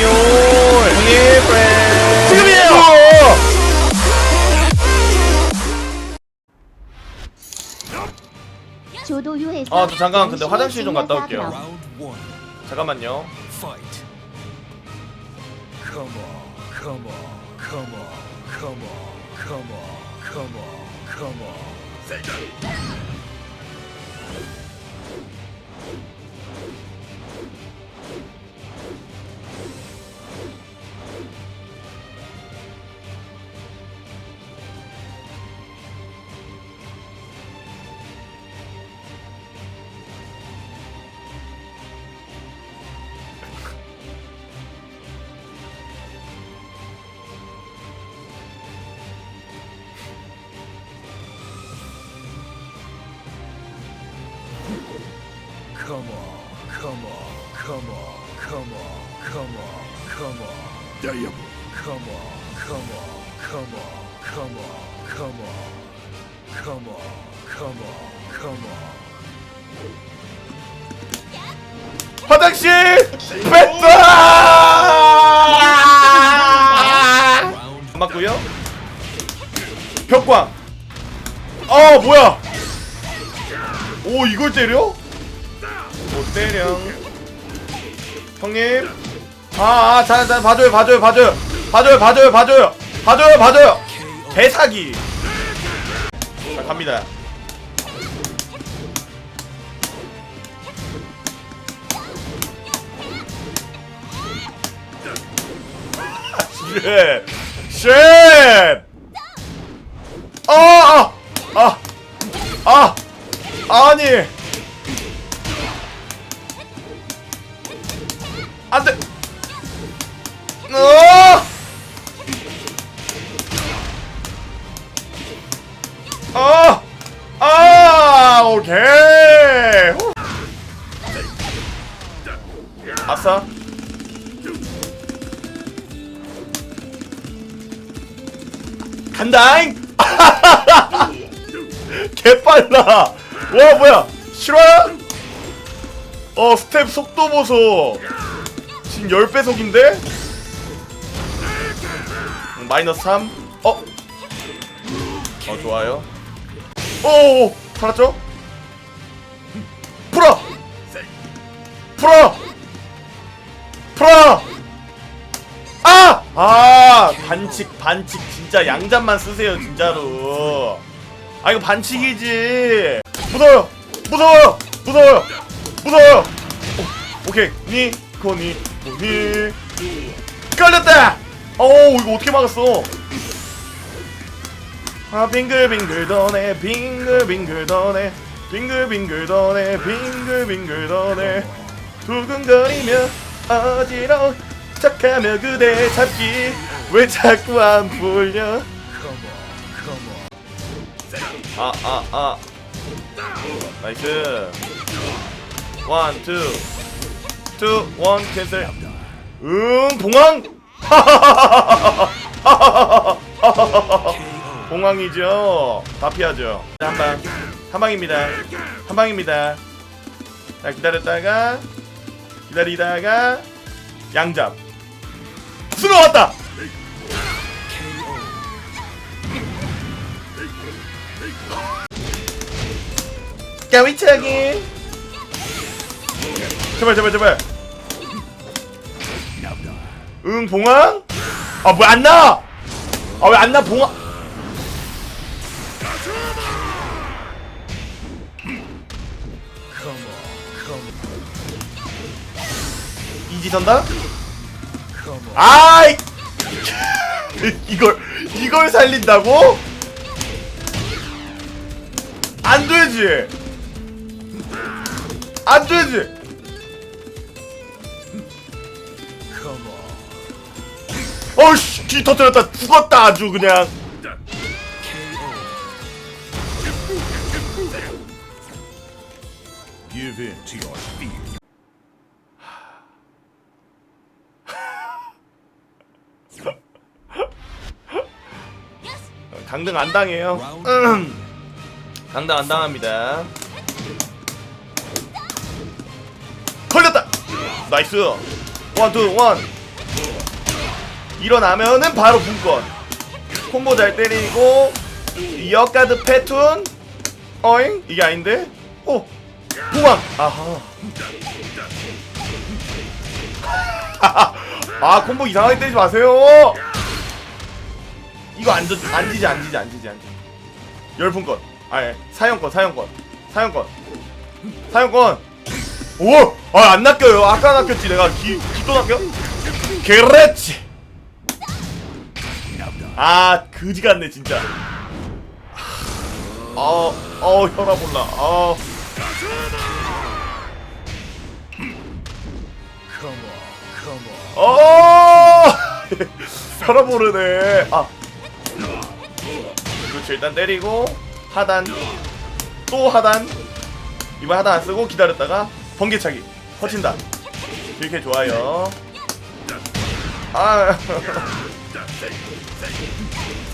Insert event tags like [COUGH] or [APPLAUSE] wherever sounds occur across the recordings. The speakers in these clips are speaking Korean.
형님 프렌 지금이에요! 조도유에서 아, 저 잠깐 근데 화장실 좀 갔다 올게요. Round one. 잠깐만요 Fight. Come on, come on, come on, come on, come on, come on, come on. On, come on, come on, come on, come on. Damn. Come on, come on, come on, come on, come on. Come on, come on, come on. 화장실 뺐다 안 맞고요 벽광 아 뭐야 오 이걸 때려 못 때려 형님 아아자 자, 봐줘요 봐줘요 봐줘요 봐줘요 봐줘요 봐줘요 봐줘요 봐줘요 개사기 자 갑니다 쉣! 쉣! 아! 아! 아! 아! 아니! 안 돼! 어! 아! 아! 오케이! 후. 아싸! 간다잉! [LAUGHS] 개빨라! 와 뭐야! 실화야? 어 스텝 속도 보소! 지금 10배속인데? 음, 마이너스 3? 어? 어 좋아요 오오오 살았죠? 풀어! 풀어! 풀어! 아! 아 반칙 반칙 진짜 양잠만 쓰세요 진짜로 아 이거 반칙이지 무서워요 무서워요 무서워요 무서워요 오, 오케이 니코니 니 걸렸다! 어우 이거 어떻게 막았어? 아 빙글빙글 도네 빙글빙글 도네 빙글빙글 도네 빙글빙글 도네. 두근거리며 어지러운 척하며 그대 잡기. 왜 자꾸 안 풀려? Come on, come on. 아아 아. 나이스. 원투 투 원 캔슬 응 봉황! [LAUGHS] 봉황이죠. 다 피하죠. 한방. 한 방입니다. 한 방입니다. 자 기다렸다가 기다리다가 양잡. 수로 왔다! 까위차기 제발 제발 제발 응 봉황 아뭐안 나와! 아왜 안 나 봉황 이지선다. 아이! [LAUGHS] 이걸 이걸 살린다고? 안 되지! 안 되지 어이씨 뒤 터뜨렸다. 죽었다 아주 그냥. Give in to your fear. 강등 안 당해요. 음. [CLEARS THROAT] 강등 안 당합니다. 걸렸다. 나이스. 원 투 원 일어나면은 바로 분권 콤보 잘 때리고 역가드 패툰 어잉? 이게 아닌데? 오! 도망! 아하 [LAUGHS] 아 콤보 이상하게 때리지 마세요 이거 안, 지, 안 지지 안 지지 안 지지 안 지지 열풍권 아예 사형권 사형권 사형권 사형권 오! 아안 낚여요 아까 낚였지 내가 기, 기또 낚여? 그렇지 아 그지 같네 진짜 어, 어 혈압 올라 어. 어! 혈압 오르네. 아. 그렇죠. 일단 때리고 하단 또 하단 이번 하단 안 쓰고 기다렸다가 번개차기 터친다. 이렇게 좋아요. 아. [LAUGHS]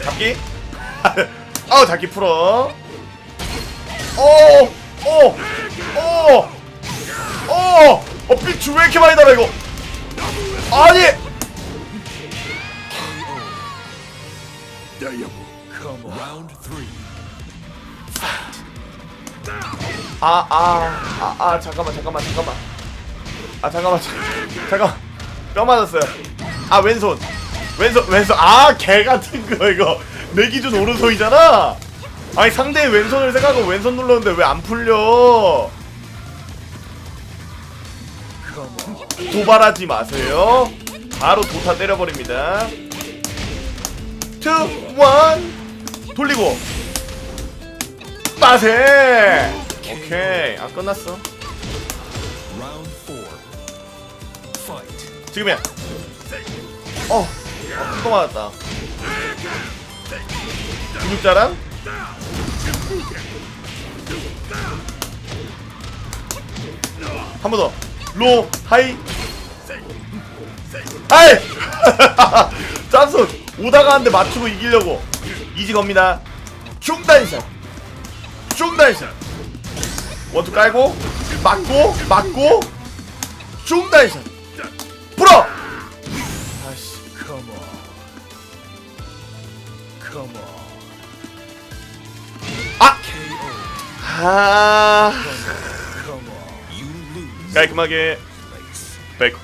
잡기? [LAUGHS] 아우 잡기 풀어. 오! 오! 오! 오! 어 삐추 왜 이렇게 많이 달아 이거? 아니! Three. 아, 아, 아, 아, 잠깐만, 잠깐만, 잠깐만. 아, 잠깐만, 잠- 잠깐. 뼈 맞았어요. 아, 왼손. 왼손, 왼손. 아, 개 같은 거, 이거. 내 기준 오른손이잖아? 아니, 상대의 왼손을 생각하고 왼손 눌렀는데 왜 안 풀려? 도발하지 마세요. 바로 도타 때려버립니다. 2, 1. 돌리고. 빠세! 오케이. 아, 끝났어. 지금이야. 어, 어, 큰거 맞았다. 근육자랑? 한 번 더. 로, 하이. 아이! 짠손! [LAUGHS] 오다가 한대 맞추고 이기려고. 이지 겁니다. 중단샷! 중단샷! 원투 깔고, 맞고, 맞고, 중단샷! Come on. Come on. 아! 아. Come on. You lose. 깔끔하게 Place. 백